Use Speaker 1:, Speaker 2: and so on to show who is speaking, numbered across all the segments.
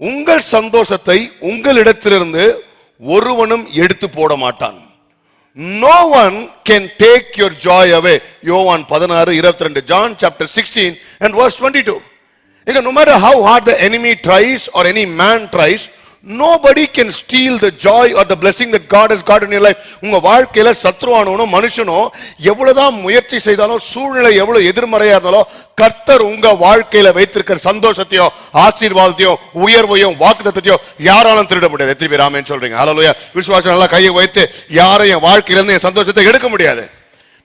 Speaker 1: உங்கள் சந்தோஷத்தை உங்களிடத்திலிருந்து ஒருவனும் எடுத்து போட மாட்டான். No one can take your joy away Yovan பதினாறு இருபத்தி ரெண்டு John chapter sixteen and verse twenty two இங்க no matter how hard the enemy tries or any man tries nobody can steal the joy or the blessing that God has got in your உங்க வாழ்க்கையில சத்ருவானவனோ மனுஷனோ எவ்வளவுதான் முயற்சி செய்தாலும் சூழ்நிலை எவ்வளவு எதிர்மறையா இருந்தாலும் கர்த்தர் உங்க வாழ்க்கையில வைத்திருக்கிற சந்தோஷத்தையும் ஆசீர்வாதத்தையும் உயர்வையும் வாக்குத்தத்தையோ யாராலும் திருட முடியாது. எத்தனை பேர் ஆமேன்னு சொல்றீங்க? ஹalleluya விசுவாசம் நல்லா கையை வைத்து யாரையும் என் வாழ்க்கையில இருந்து என் சந்தோஷத்தை எடுக்க முடியாது.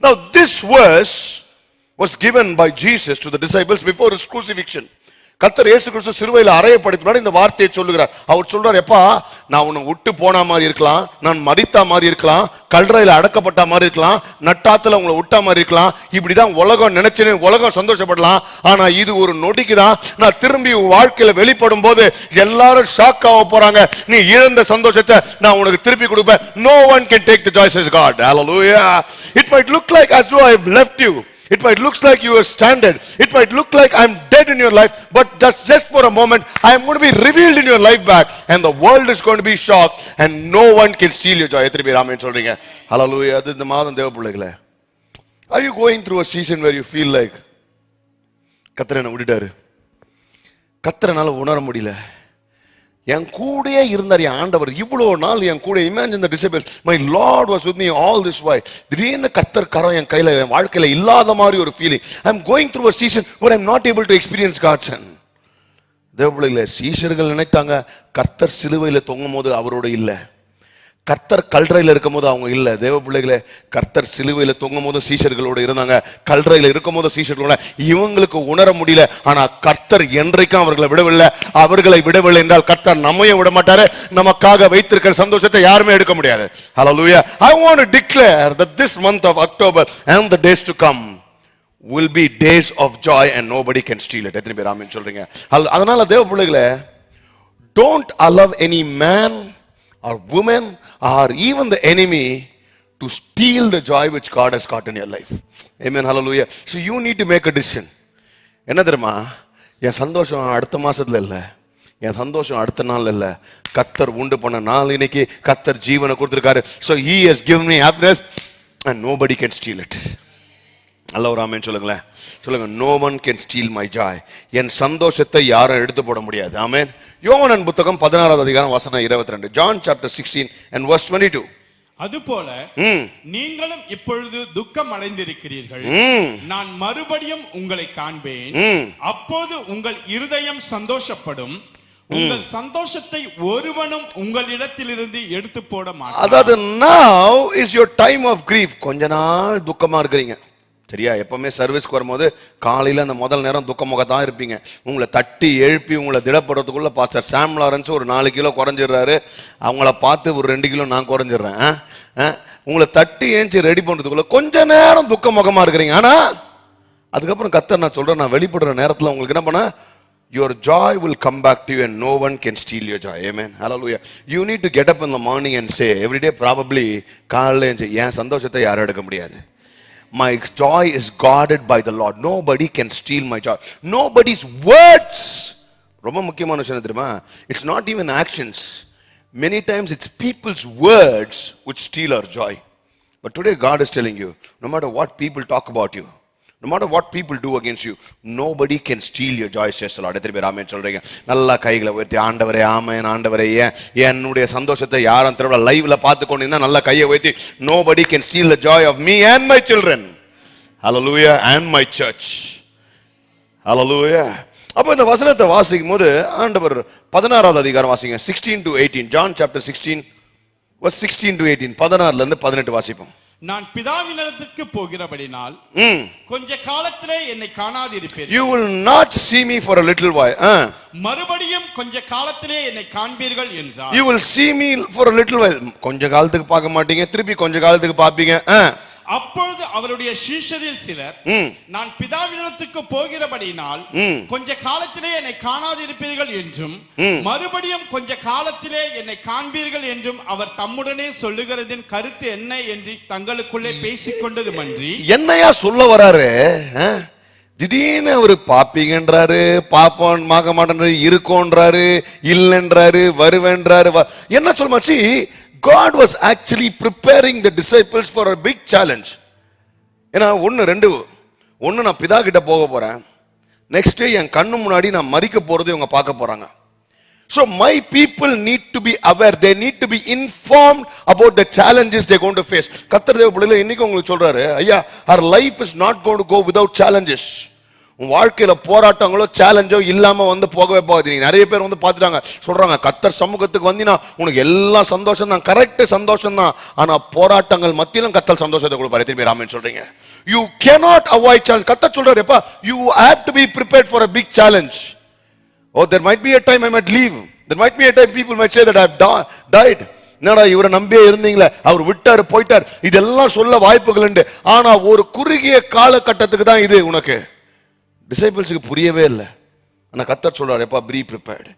Speaker 1: Now this verse was given by Jesus to the disciples before his crucifixion. கத்தர் இயேசு கிறிஸ்து சிறுவையில் அறையப்படுத்த இந்த வார்த்தையை சொல்லுகிறார். அவர் சொல்றார் எப்பா நான் உன்னை விட்டு போன மாதிரி இருக்கலாம் நான் மடித்த மாதிரி இருக்கலாம் கல்றையில் அடக்கப்பட்ட மாதிரி இருக்கலாம் நட்டாத்துல உங்களை விட்ட மாதிரி இருக்கலாம் இப்படிதான் உலகம் நினைச்சுன்னு உலகம் சந்தோஷப்படலாம். ஆனா இது ஒரு நொடிக்கு தான் நான் திரும்பி உன் வாழ்க்கையில வெளிப்படும் போது எல்லாரும் ஷாக் ஆக போறாங்க. நீ இழந்த சந்தோஷத்தை நான் உனக்கு திருப்பி கொடுப்பேன். No one can take the choices God hallelujah it might look like as though i have left you. It might look like you are stranded. It might look like I'm dead in your life, but that's just for a moment. I am going to be revealed in your life back, and the world is going to be shocked, and no one can steal your joy. எத்தனை பேர் ஆமென் சொல்றீங்க ஹalleluya அது இந்த மாதம் தேவ பிள்ளைகளே Are you going through a season where you feel like கத்தரை என்ன விட்டுட்டாரு கத்தரனால உணர முடியல என் கூடயே இருந்தார் என் ஆண்டவர். இவ்வளோ நாள் என் கூட imagine the disciple my Lord was with me all this way திடீர்னு கத்தர் கரம் என் கையில் என் வாழ்க்கையில் இல்லாத மாதிரி ஒரு feeling I am going through a season ஒரு I'm not able to experience God's தேவப்பிள்ளைகள சீசர்கள் நினைத்தாங்க கர்த்தர் சிலுவையில் தொங்கும் போது அவரோட இல்லை. கர்த்தர் கல்றையில் இருக்கும் போது அவங்க இல்லை. தேவ பிள்ளைகளே கர்த்தர் சிலுவையில் தொங்கும் போது சீஷர்களோடு இருந்தாங்க. கல்றையில் இருக்கும் போது சீஷர்களோட இவங்களுக்கு உணர முடியல. ஆனால் கர்த்தர் என்றைக்கும் அவர்களை விடவில்லை. அவர்களை விடவில்லை என்றால் கர்த்தர் நம்மையும் விட மாட்டாரு நமக்காக வைத்திருக்கிற சந்தோஷத்தை யாருமே எடுக்க முடியாது. Hallelujah I want declare the this month of October and the days to come will be days of joy and nobody can steal it எத்தனை பேர் ஆமின்னு சொல்றீங்க? அதனால தேவ பிள்ளைகளே don't allow any man or woman are even the enemy to steal the joy which God has caught life your life. Amen. Hallelujah. So you need to make a decision. என்ன தெரியுமா என் சந்தோஷம் அடுத்த மாசத்துல இல்லை என் சந்தோஷம் அடுத்த நாள் இல்லை கத்தர் உண்டு பண்ண நாள் இன்னைக்கு கத்தர் ஜீவனை கொடுத்துருக்காரு so he has give me happiness and no can steal it நல்ல ஒரு ஆமென் சொல்லுங்களேன். சொல்லுங்க no one can steal my joy என் சந்தோஷத்தை யாரும் எடுத்து போட முடியாது. ஆமென். யோவானன் புத்தகம் பதினாறாவது அதிகாரம் வசனம் இருபத்தி ரெண்டு John chapter sixteen and verse twenty two
Speaker 2: அதுபோல நீங்களும் இப்பொழுது துக்கம் அடைந்திருக்கிறீர்கள். நான் மறுபடியும் உங்களை காண்பேன். அப்போது உங்கள் இருதயம் சந்தோஷப்படும். உங்கள் சந்தோஷத்தை ஒருவனும் உங்களிடத்திலிருந்து எடுத்து போட மாட்டான்.
Speaker 1: அதாவது now is your time of grief. கொஞ்ச நாள் துக்கமா இருக்கிறீங்க. சரியா? எப்பவுமே சர்வீஸ்க்கு வரும்போது காலையில் அந்த முதல் நேரம் துக்கமாக தான் இருப்பீங்க. உங்களை தட்டி எழுப்பி உங்களை திடப்படுறதுக்குள்ள பாஸ்டர் சாம் லாரன்ஸ் ஒரு நாலு கிலோ குறைஞ்சிடுறாரு. அவங்கள பார்த்து ஒரு ரெண்டு கிலோ நான் குறைஞ்சிடுறேன். ஆ? உங்களை தட்டி ஏஞ்சி ரெடி பண்ணுறதுக்குள்ளே கொஞ்ச நேரம் துக்கமுகமாக இருக்கிறீங்க. ஆனால் அதுக்கப்புறம் கத்தர் நான் சொல்கிறேன் நான் வெளிப்படுற நேரத்தில் உங்களுக்கு என்ன பண்ண? Your joy will come back to you and no one can steal your joy. Amen. Hallelujah. You need to get up in the morning and say every day probably காலையில என் சந்தோஷத்தை யாரும் எடுக்க முடியாது. My joy is guarded by the lord nobody can steal my joy nobody's words ரொம்ப முக்கியமான விஷயம் என்ன தெரியுமா it's not even actions many times it's people's words which steal our joy but today god is telling you no matter what people talk about you no matter what people do against you nobody can steal your joy says the lord. எத்தனை பேர் ஆமென் சொல்றீங்க? நல்லா கைகளை உயர்த்தி ஆண்டவரே ஆமென் ஆண்டவரே ஏன் என்னுடைய சந்தோஷத்தை யாரும் திருவிழா லைவ்ல பார்த்து கொண்டிருந்தா நல்லா கையை உயர்த்தி nobody can steal the joy of me and my children. Hallelujah and my church. Hallelujah. அப்போ இந்த வசனத்தை வாசிக்கும் போது ஆண்டவர் பதினாறாவது அதிகாரம் வாசிங்க. Sixteen to eighteen John chapter sixteen sixteen to eighteen பதினாறுல இருந்து பதினெட்டு வாசிப்போம்.
Speaker 2: நான் பிதாவினிடத்திற்கு போகிறபடினால்
Speaker 1: ம்.
Speaker 2: கொஞ்ச காலத்திலே என்னை காணாதிருப்பீர்கள்.
Speaker 1: You will not see me for a little while.
Speaker 2: மறுபடியும் கொஞ்ச காலத்திலே என்னை காண்பீர்கள் என்றார்.
Speaker 1: You will see me for a little while. கொஞ்ச காலத்துக்கு பார்க்க மாட்டீங்க. திருப்பி கொஞ்ச காலத்துக்கு பார்ப்பீங்க
Speaker 2: அப்பொழுது அவருடைய சீஷரில் சிலர். நான் பிதாவினிடத்துக்கு போகிறபடியினால்
Speaker 1: ம்.
Speaker 2: கொஞ்ச காலத்திலே என்னை காணாதிருப்பீர்கள் என்றும் மறுபடியும் கொஞ்ச காலத்திலே என்னை காண்பீர்கள் என்றும் அவர் தம்முடனே சொல்லுகிறதின் கருத்து என்ன என்று தங்களுக்குள்ளே பேசிக்கொண்டது மன்றி
Speaker 1: என்னையா சொல்ல வராரு திடீர்னு அவரு பாப்பீங்கன்றாரு பாப்போன் பார்க்க மாட்டேன்றாரு இருக்கோன்றாரு இல்லைன்றாரு வருவேன்றாரு என்ன சொல்ல God was actually preparing the disciples for a big challenge ஏன்னா ஒன்று ரெண்டு ஒன்று நான் பிதா கிட்ட போக போகிறேன் நெக்ஸ்ட்டு என் கண்ணு முன்னாடி நான் மறிக்க போகிறது இவங்க பார்க்க போகிறாங்க so my people need to be aware they need to be inform about the challenges they gonna to face கத்தர் தேவ பிள்ளைகள் இன்னைக்கு உங்களுக்கு சொல்கிறாரு ஐயா her life is not gonna to go without challenges உன் வாழ்க்கையில போராட்டங்களோ சேலஞ்சோ இல்லாம வந்து போகவே போகாது. நீங்க நிறைய பேர் வந்து பார்த்துட்டாங்க. சொல்றாங்க கத்தர் சமூகத்துக்கு வந்தீங்கன்னா உனக்கு எல்லாம் சந்தோஷம் தான். கரெக்ட் சந்தோஷம் தான். ஆனா போராட்டங்கள் மத்தியிலும் கத்தல் சந்தோஷத்தை கொடுப்பாரு. திரும்பி ராமன் ஆமென் சொல்றீங்க. யூ கேனாட் அவாய்ட் சேலஞ்ச் கத்தர் சொல்றாரு எப்பா you have to be prepared for a big challenge oh there might be a time I might leave there might be a time people might say that I died என்னடா இவரை நம்பியே இருந்தீங்களே. அவர் விட்டார் போயிட்டார். இதெல்லாம் சொல்ல வாய்ப்புகள் உண்டு. ஆனா ஒரு குறுகிய காலகட்டத்துக்கு தான் இது உனக்கு. டிசைபிள்ஸுக்கு புரியவே இல்லை. ஆனா கத்தர் சொல்றாரு எப்பா ப்ரீ ப்ரிப்பேர்டு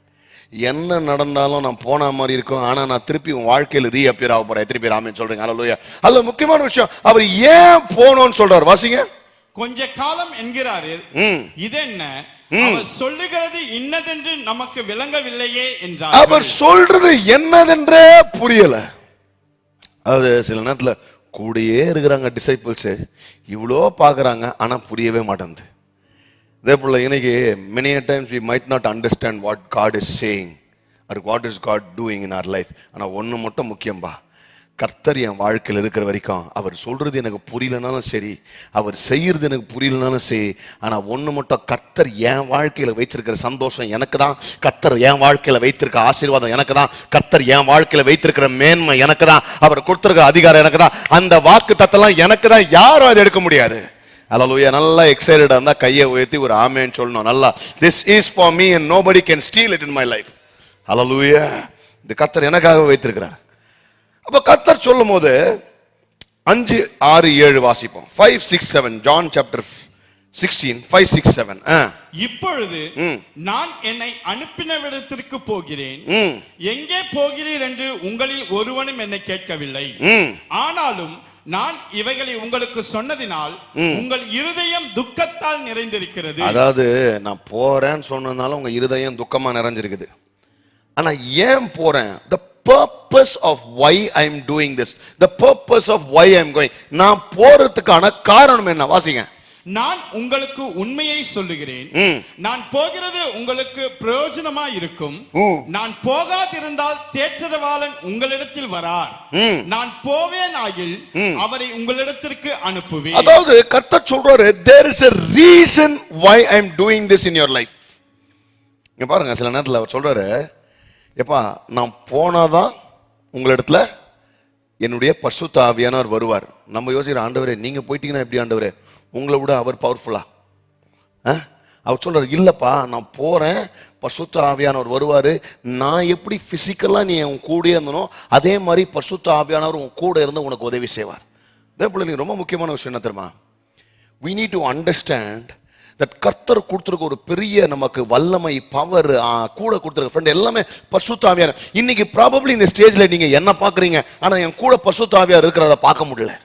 Speaker 1: என்ன நடந்தாலும் நான் போன மாதிரி இருக்கும். ஆனா நான் திருப்பி உன் வாழ்க்கையில ரீஅப்பியர் ஆக போறேன். எத்தனை பேர் ஆமென் சொல்றீங்க. அல்லையா அதுல முக்கியமான விஷயம் அவர் ஏன் போனோம்னு சொல்றாரு. வாசிங்க.
Speaker 2: கொஞ்ச காலம் என்கிறாரு.
Speaker 1: ம்.
Speaker 2: இதென்ன அவர் சொல்லுகிறது இன்னதென்று நமக்கு விளங்கவில்லையே என்றார்.
Speaker 1: அவர் சொல்றது என்னதென்றே புரியல. அது சில நேரத்துல கூடயே இருக்கிறாங்க டிசைபிள்ஸ் இவ்வளோ பார்க்கறாங்க ஆனா புரியவே மாட்டேங்குது. இதே போல இன்னைக்கு many times we might not understand what God is saying or what is God doing in our life ஆனால் ஒன்று மட்டும் முக்கியம்பா. கர்த்தர் என் வாழ்க்கையில் இருக்கிற வரைக்கும் அவர் சொல்றது எனக்கு புரியலனாலும் சரி அவர் செய்யறது எனக்கு புரியலனாலும் சரி ஆனால் ஒன்று மட்டும் கர்த்தர் என் வாழ்க்கையில் வைத்திருக்கிற சந்தோஷம் எனக்கு தான் கர்த்தர் என் வாழ்க்கையில் வைத்திருக்க ஆசீர்வாதம் எனக்கு தான் கர்த்தர் என் வாழ்க்கையில் வைத்திருக்கிற மேன்மை எனக்கு தான் அவர் கொடுத்துருக்க அதிகாரம் எனக்கு தான் அந்த வாக்கு தத்தெல்லாம் எனக்கு தான் யாரும் அதை எடுக்க முடியாது. அல்லலூயா நல்லா எக்ஸைட்டடா இருந்தா கையை உயர்த்தி ஒரு ஆமேன்னு சொல்லணும். நல்லா this is for me and nobody can steal it in my life hallelujah இது கர்த்தர் எனக்காக வைத்திருக்கிறார். அப்ப கர்த்தர் சொல்லும் போது அஞ்சு ஆறு ஏழு வாசிப்போம். Five six seven John chapter sixteen five six seven
Speaker 2: இப்பொழுது நான் என்னை அனுப்பினவிடத்திற்கு போகிறேன்.
Speaker 1: ம்.
Speaker 2: எங்கே போகிறீர் என்று உங்களில் ஒருவனும் என்னை கேட்கவில்லை. ஆனாலும் நான் இவைகளை உங்களுக்கு சொன்னதினால் உங்கள் இருதயம் துக்கத்தால் நிறைந்திருக்கிறது.
Speaker 1: அதாவது நான் போறேன்னு சொன்னதுனால உங்க இருதயம் துக்கமா நிறைஞ்சிருக்குது. ஆனா ஏன் போறேன்? The purpose of why I am doing this the purpose of why I am going நான் போறதுக்கான காரணம் என்ன? வாசிங்க.
Speaker 2: நான் உங்களுக்கு உண்மையை சொல்லுகிறேன். நான் போகிறது உங்களுக்கு பிரயோஜனமா இருக்கும். நான் போகாதிருந்தால் தேற்றரவாளன் உங்களிடத்தில் வரார். நான் போவேன் ஆகில் அவரை உங்களிடத்திற்கு அனுப்புவேன்.
Speaker 1: அதாவது கர்த்தர் சொல்றாரு there is a reason why I am doing this in your life இங்க பாருங்க சில நேரத்தில் அவர் சொல்றாரு எப்பா நான் போனாதான் உங்களிடத்துல என்னுடைய பரிசுத்த ஆவியானவர் வருவார். நம்ம யோசிக்கிற ஆண்டவரே நீங்க போயிட்டீங்கன்னா எப்படி ஆண்டவரே? உங்களை விட அவர் பவர்ஃபுல்லா அவர் சொல்றாரு இல்லப்பா நான் போறேன். பசுத்த ஆவியானவர் வருவார். நான் எப்படி பிசிக்கலா நீ உன் கூடயே இருந்தனோ அதே மாதிரி பசுத்த ஆவியானவர் உன் கூட இருந்து உனக்கு உதவி செய்வார். அதே போல ரொம்ப முக்கியமான விஷயம் என்ன தெரியுமா? We need to understand that கர்த்தர் கொடுத்துருக்க ஒரு பெரிய நமக்கு வல்லமை பவர் கூட கொடுத்துருக்க ஃப்ரெண்ட் எல்லாமே பசுத்தாவியார் இன்னைக்கு ப்ராபப்ளி இந்த ஸ்டேஜில் நீங்கள் என்ன பார்க்குறீங்க? ஆனால் என் கூட பசுத்தாவியார் இருக்கிறத பார்க்க முடியல.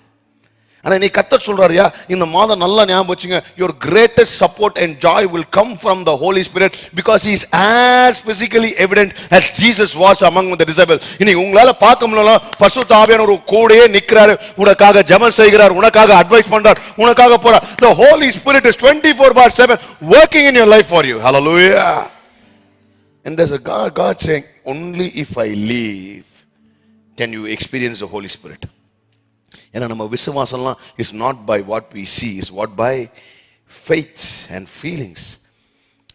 Speaker 1: ஆனால் நீ கத்த சொல்றாருயா இந்த மாதம் நல்லா ஞாபகம் வச்சுங்க your greatest support and joy will come from the Holy Spirit because is as physically evident as Jesus was among the disciple இன்னைக்கு உங்களால் பார்க்க முடியலாம் பசு தாவியான ஒரு கூடையே நிற்கிறாரு உனக்காக ஜெபம் செய்கிறார் உனக்காக அட்வைஸ் பண்றார் உனக்காக போறார் the Holy Spirit is twenty four by seven working in your life for you hallelujah and thus God God sang only if I leave can you experience the Holy Spirit ஏன்னா நம்ம விசுவாசம்லாம் is not by what we see is what by faith and feelings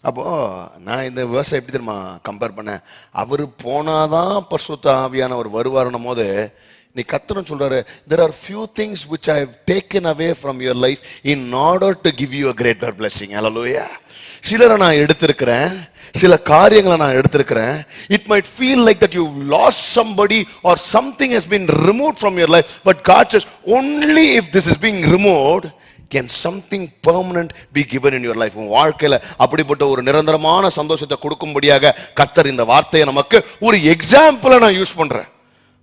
Speaker 1: அப்போ நான் இந்த விவசாயம் எப்படி தெரியுமா compare பண்ணேன்? அவர் போனாதான் பரிசுத்த ஆவியானவர் வருவாருன்னும் போது நீ கத்தனம் சொல்றாரு there are few things which I have taken away from your life in order to give you a greater blessing hallelujah சிலரை நான் எடுத்திருக்கிறேன் சில காரியங்களை நான் எடுத்திருக்கிறேன். It might feel like that you lost somebody or something has been remove from your life but God says only if this is being removed can something permanent be given in your life உன் வாழ்க்கையில் அப்படிப்பட்ட ஒரு நிரந்தரமான சந்தோஷத்தை கொடுக்கும்படியாக கத்தர் இந்த வார்த்தையை நமக்கு ஒரு எக்ஸாம்பிளை நான் யூஸ் பண்ணுறேன்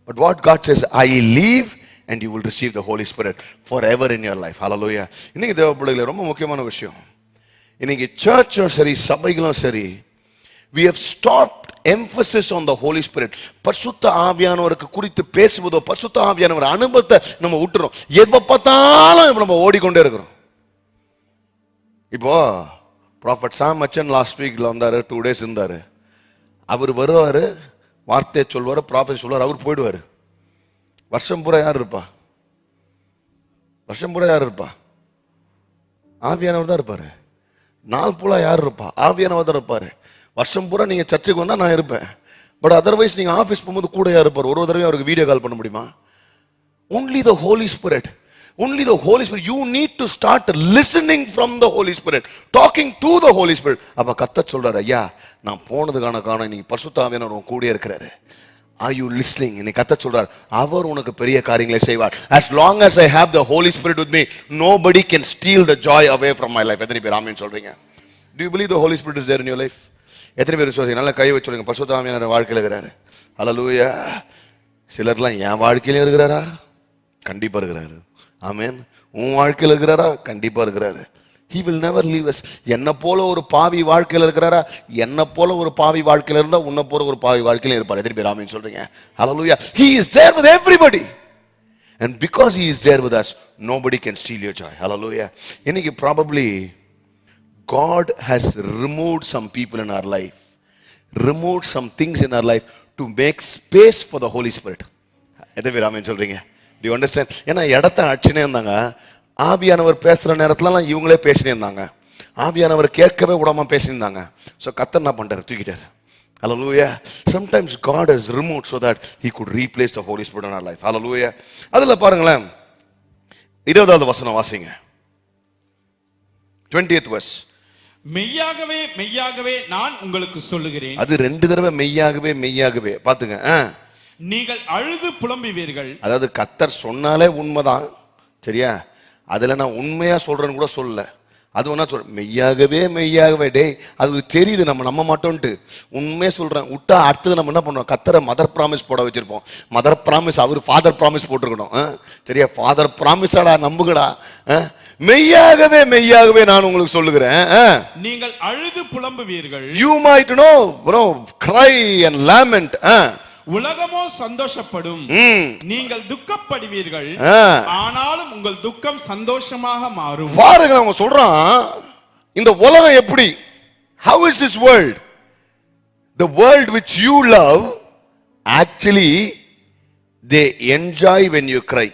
Speaker 1: but what God says I leave and you will receive the holy spirit forever in your life. Hallelujah. இன்னைக்கு தேவ ரொம்ப முக்கியமான விஷயம். இன்னைக்கு சர்ச்சும் சரி சபைகளும் சரி we have stop emphasis on the Holy Spirit பரிசுத்த ஆவியானவருக்கு குறித்து பேசுவதோ பரிசுத்த ஆவியானவர் அனுபவத்தை நம்ம விட்டுறோம். எப்போ பார்த்தாலும் இப்போ நம்ம ஓடிக்கொண்டே இருக்கிறோம். இப்போ ப்ராஃபட் சாம் மச்சன் லாஸ்ட் வீக்ல வந்தாரு டூ டேஸ் இருந்தாரு. அவர் வருவாரு வார்த்தையை சொல்வார் ப்ராஃபிட் சொல்வார் அவர் போயிடுவார். வருஷம் பூரா யார் இருப்பா? வருஷம் பூரா யார் இருப்பா? ஆவியானவர் தான் இருப்பார். நாள் பூரா யார் இருப்பா? ஆவியானவர் தான் இருப்பார். வருஷம் பூரா நீங்கள் சர்ச்சுக்கு வந்தால் நான் இருப்பேன். பட் அதர்வைஸ் நீங்கள் ஆஃபீஸ் போகும்போது கூட யார் இருப்பார்? ஒரு தடவை அவருக்கு வீடியோ கால் பண்ண முடியுமா? Only the Holy Spirit only the holy spirit you need to start listening from the holy spirit talking to the holy spirit அப்ப கத்த சொல்றாரு ஐயா நான் போனதுக்கான காரணம் நீங்க பரிசுத்தாவியானவர் உன் கூட இருக்கிறாரு are you listening இன்னைக்கு கத்த சொல்றார் அவர் உனக்கு பெரிய காரியங்களை செய்வார் as long as i have the holy spirit with me nobody can steal the joy away from my life எத்தனை பேர் ஆமென் சொல்றீங்க do you believe the holy spirit is there in your life எத்தனை பேர் விசுவாசி நல்ல கை வச்சு சொல்லுங்க பரிசுத்தாவியானவர் வாழ்க்கையில் இருக்கிறாரு ஹalleluya சிலர்லாம் என் வாழ்க்கையிலும் இருக்கிறாரா கண்டிப்பா இருக்கிறாரு ஆமேன் உன் வாழ்க்கையில் இருக்கிறாரா கண்டிப்பாக இருக்கிறாரு he will never leave us என்னை போல ஒரு பாவி வாழ்க்கையில் இருக்கிறாரா என்னை போல ஒரு பாவி வாழ்க்கையில் இருந்தால் உன்னை போல ஒரு பாவி வாழ்க்கையில் இருப்பார் எத்தனை பேர் ஆமின்னு சொல்றீங்க hallelujah he is there with everybody and because he is there with us nobody can steal your joy hallelujah இன்னைக்கு probably God has remove some people in our life remove some things in our life to make space for the Holy Spirit எத்தனை பேர் சொல்றீங்க to understand ஏன்னா இடத்த அடிச்சுனே இருந்தாங்க ஆவியானவர் பேசுற நேரத்துலலாம் இவங்களே பேசினே இருந்தாங்க ஆவியானவர் கேட்கவே விடாம பேசியிருந்தாங்க ஸோ கத்தர் என்ன பண்ணிட்டாரு தூக்கிட்டாரு Hallelujah. Sometimes God has removed so that He could replace the Holy Spirit in our life. Hallelujah. அதுல பாருங்களேன் இருபதாவது வசனம் வாசிங்க 20th verse.
Speaker 2: மெய்யாகவே மெய்யாகவே நான் உங்களுக்கு சொல்லுகிறேன்
Speaker 1: அது ரெண்டு தடவை மெய்யாகவே மெய்யாகவே பாத்துங்க ஆ.
Speaker 2: நீங்கள் அழுது புலம்புவீர்கள்.
Speaker 1: அதாவது கத்தர் சொன்னாலே உண்மைதான். சரியா? அதுல நான் உண்மையா சொல்றேன்னு கூட சொல்லல. அது ஒன்னா சொல்றேன் மெய்யாகவே மெய்யாகவே டேய் அது தெரியுது நம்ம நம்ப மாட்டோம்ட்டு உண்மையே சொல்றேன் விட்டா அடுத்தது நம்ம என்ன பண்ணுவோம்? கத்தரை மதர் ப்ராமிஸ் போட வச்சிருப்போம். மதர் ப்ராமிஸ் அவர் ஃபாதர் ப்ராமிஸ் போட்டிருக்கணும்? சரியா? ஃபாதர் ப்ராமிஸாடா நம்புங்கடா. ஆ? மெய்யாகவே மெய்யாகவே நான் உங்களுக்கு சொல்லுகிறேன்?
Speaker 2: நீங்கள் அழுது புலம்புவீர்கள்.
Speaker 1: You might know bro cry and lament. ஆ.
Speaker 2: உலகமோ சந்தோஷப்படும். நீங்கள் துக்கப்படுவீர்கள். ஆனாலும் உங்கள் துக்கம் சந்தோஷமாக மாறும்
Speaker 1: பாருங்க அவன் சொல்றான் இந்த உலகம் எப்படி how is this world the world which you love actually they enjoy when you cry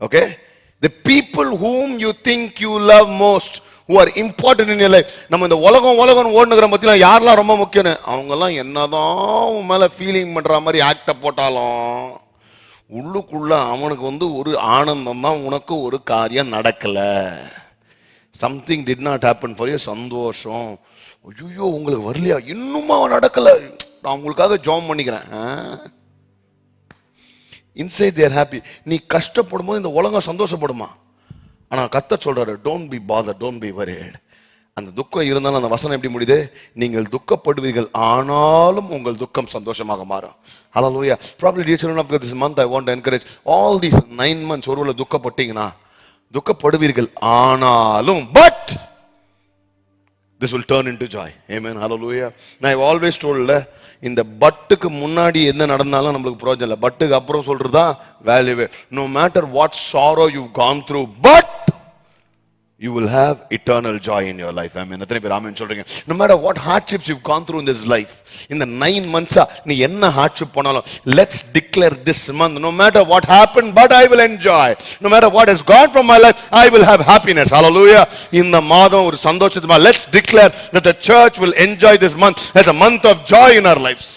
Speaker 1: okay the people whom you think you love most who are important in நம்ம இந்த உலகம் உலகம் ஓடுனுங்கிற பத்தில யாரெல்லாம் ரொம்ப முக்கியம்னு? அவங்கெல்லாம் என்னதான் உன் மேலே ஃபீலிங் பண்ற மாதிரி ஆக்டை போட்டாலும் உள்ளுக்குள்ள அவனுக்கு வந்து ஒரு ஆனந்தம் தான் உனக்கு ஒரு காரியம் நடக்கலை. Something did not happen for you சந்தோஷம். ஐயோ உங்களுக்கு வரலையா? இன்னுமா நடக்கலை. நான் உங்களுக்காக ஜாம் பண்ணிக்கிறேன். இன்சைட் தேர் ஹாப்பி நீ கஷ்டப்படும் போது இந்த உலகம் சந்தோஷப்படுமா? ஆனால் கத்த சொல்கிறாரு don't be bother don't be worried அந்த துக்கம் இருந்தாலும் அந்த வசனம் எப்படி முடியுது? நீங்கள் துக்கப்படுவீர்கள் ஆனாலும் உங்கள் துக்கம் சந்தோஷமாக மாறும். ஹalleluya probably dear children of this month I want encourage all these nine months nine ஒருவேளை துக்கப்பட்டீங்கன்னா துக்கப்படுவீர்கள் ஆனாலும் but this will turn in to joy amen hallelujah நான் ஆல்வேஸ் டோல்ல இந்த பட்டுக்கு முன்னாடி என்ன நடந்தாலும் நம்மளுக்கு ப்ரோஜனம் இல்லை பட்டுக்கு அப்புறம் சொல்றது தான் வேல்யூவே no matter what sorrow you gone through but but you will have eternal joy in your life amen எத்தனை பேர் ஆமென் சொல்றீங்க no matter what hardships you've gone through in this life இந்த nine months நீ என்ன hardship போனாலும் let's declare this month no matter what happened but I will enjoy no matter what has gone from my life I will have happiness hallelujah இந்த மாதம் ஒரு சந்தோஷத்துமா let's declare that the church will enjoy this month as a month of joy in our lives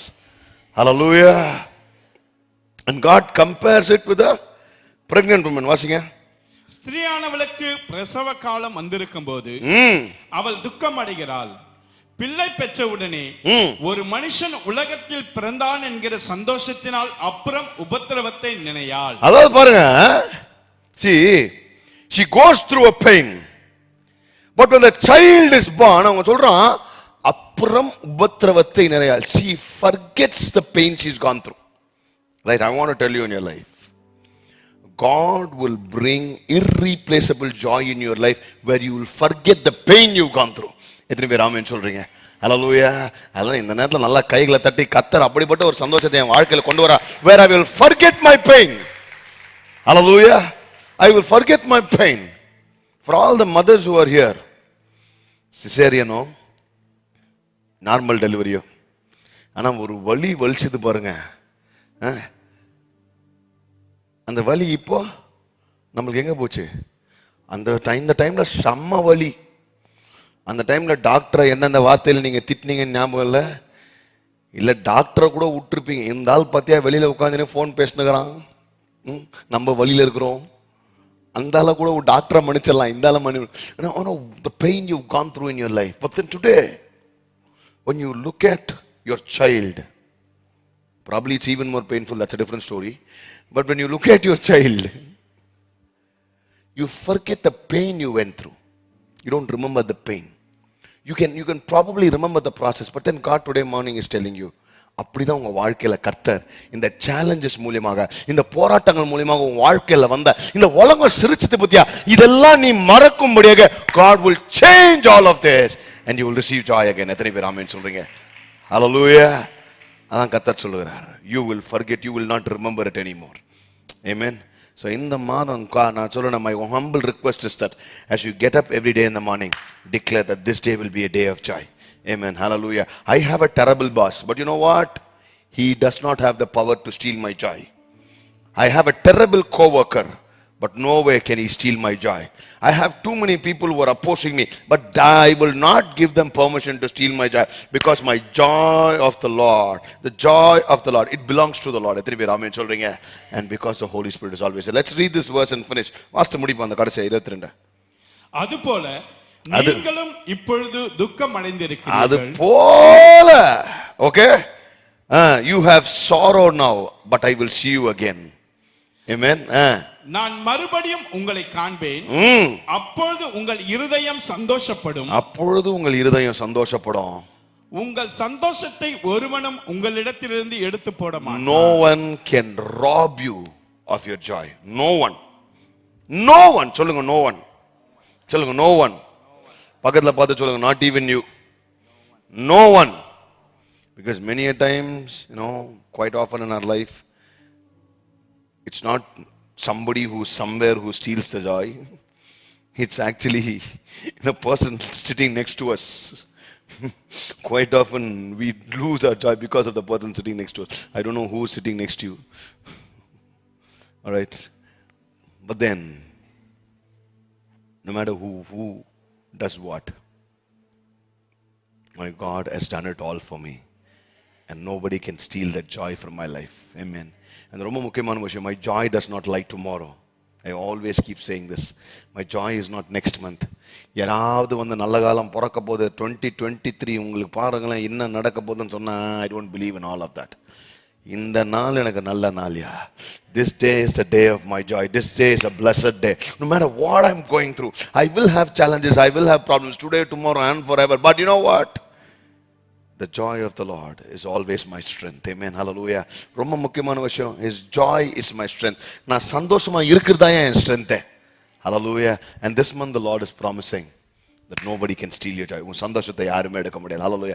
Speaker 1: hallelujah and God compares it with a pregnant woman வாசிங்க
Speaker 2: ஸ்திரீயானவளுக்கு பிரசவ காலம் வந்திருக்கும் போது அவள் துக்கம் அடைகிறாள் பிள்ளை பெற்றவுடனே
Speaker 1: ம்.
Speaker 2: ஒரு மனுஷன் உலகத்தில் பிறந்தான் என்கிற சந்தோஷத்தினால் அப்புறம் உபத்திரவத்தை நினையாள்.
Speaker 1: அதாவது பாருங்க. She goes through a pain. But when the child is born அவங்க சொல்றான் அப்புறம் உபத்திரவத்தை நிறையாள் she forgets the pain she's gone through. Right i want to tell you in your life. God will bring irreplaceable joy in your life where you will forget the pain you've gone through. எத்தனை பேர் ஆமேன்னு சொல்றீங்க அலலூயா அதான் இந்த நேரத்தில் நல்லா கைகளை தட்டி கத்தர் அப்படிப்பட்ட ஒரு சந்தோஷத்தை என் வாழ்க்கையில் கொண்டு வரா where I will forget my pain hallelujah I will forget my pain for all the mothers who are here சிசேரியனோ normal டெலிவரியோ ஆனால் ஒரு வழி வலிச்சது பாருங்க அந்த வலி இப்போ நம்மளுக்கு எங்கே போச்சு? அந்த டைம் இந்த டைமில் செம்ம வலி. அந்த டைமில் டாக்டரை எந்தெந்த வார்த்தையில் நீங்கள் திட்டினீங்கன்னு ஞாபகம் இல்லை? இல்லை டாக்டரை கூட விட்டுருப்பீங்க. இந்த ஆள் பார்த்தியா வெளியில் உட்காந்துனே ஃபோன் பேசினுக்கிறான். ம், நம்ம வழியில் இருக்கிறோம். அந்த ஆளை கூட ஒரு டாக்டரை மன்னிச்சிடலாம். இந்த ஆளை மன்னி the pain you gone through in your life but today one you look at your child probably it's even more painful that's a different story but when you look at your child you forget the pain you went through you don't remember the pain you can you can probably remember the process but then god today morning is telling you அப்படிதான் உங்க வாழ்க்கையில கர்த்தர் இந்த challenges மூலியமாக இந்த போராட்டங்கள் மூலியமாக உங்க வாழ்க்கையில வந்த இந்த உலகம் சிரிச்சது பத்தியா இதெல்லாம் நீ மறக்கும்படியாக God will change all of this and you will receive joy again எத்தனை பேர் ஆமேன்னு சொல்றீங்க hallelujah அதான் கர்த்தர் சொல்லுகிறார் you will forget you will not remember it anymore Amen. So in the மாதம் கா- நான் சொல்றேன் my humble request is that as you get up every day in the morning, declare that this day will be a day of joy. Amen. Hallelujah. I have a terrible boss, but you know what? He does not have the power to steal my joy. I have a terrible coworker, but no way can he steal my joy. I have too many people who are opposing me, but I will not give them permission to steal my joy because my joy of the Lord, the joy of the Lord, it belongs to the Lord. And because the Holy Spirit is always there. Let's read this verse and finish. வாசித்து முடிப்போம் அந்த கடைசி 22
Speaker 2: அதுபோல
Speaker 1: அது-
Speaker 2: நீங்களும் இப்பொழுது துக்கம்
Speaker 1: அது
Speaker 2: அடைந்திருக்கிறீர்கள்
Speaker 1: போல okay you have sorrow now but I will see you again.
Speaker 2: நான் மறுபடியும் உங்களை காண்பேன். அப்பொழுது உங்கள் இருதயம் சந்தோஷப்படும்.
Speaker 1: அப்பொழுது உங்கள் இருதயம் சந்தோஷப்படும்.
Speaker 2: உங்கள் சந்தோஷத்தை ஒருவனும் உங்களிடத்திலிருந்து எடுத்து போட
Speaker 1: no one can rob you of your joy. No one. No one. சொல்லுங்க no one. சொல்லுங்க no one. பக்கத்துல பார்த்து சொல்லுங்க not even you. No one. Because many a times you know quite often in our life it's not somebody who's somewhere who steals the joy. It's actually the person sitting next to us. Quite often we lose our joy because of the person sitting next to us. I don't know who's sitting next to you. All right. But then no matter who who does what my god has done it all for me. And nobody can steal that joy from my life. Amen அந்த ரொம்ப முக்கியமான விஷயம் my joy does not like tomorrow I always keep saying this my joy is not next month யாராவது வந்து நல்ல காலம் பிறக்க போது டுவெண்ட்டி டுவெண்ட்டி த்ரீ உங்களுக்கு பாருங்களேன் என்ன நடக்க போகுதுன்னு சொன்னால் I don't believe in all of that இந்த நாள் எனக்கு நல்ல நாள்யா this day is a day of my joy this day is a blessed day no matter what I'm going through I will have challenges I will have problems today tomorrow and forever but you know what the joy of the Lord is always my strength. Amen. Hallelujah. ரொம்ப முக்கியமான விஷயம் His joy is my strength. நான் சந்தோஷமா இருக்கிறதா என் strength. Hallelujah. And this month the Lord is promising that nobody can steal your joy. உன் சந்தோஷத்தை யாருமே எடுக்க முடியாது Hallelujah.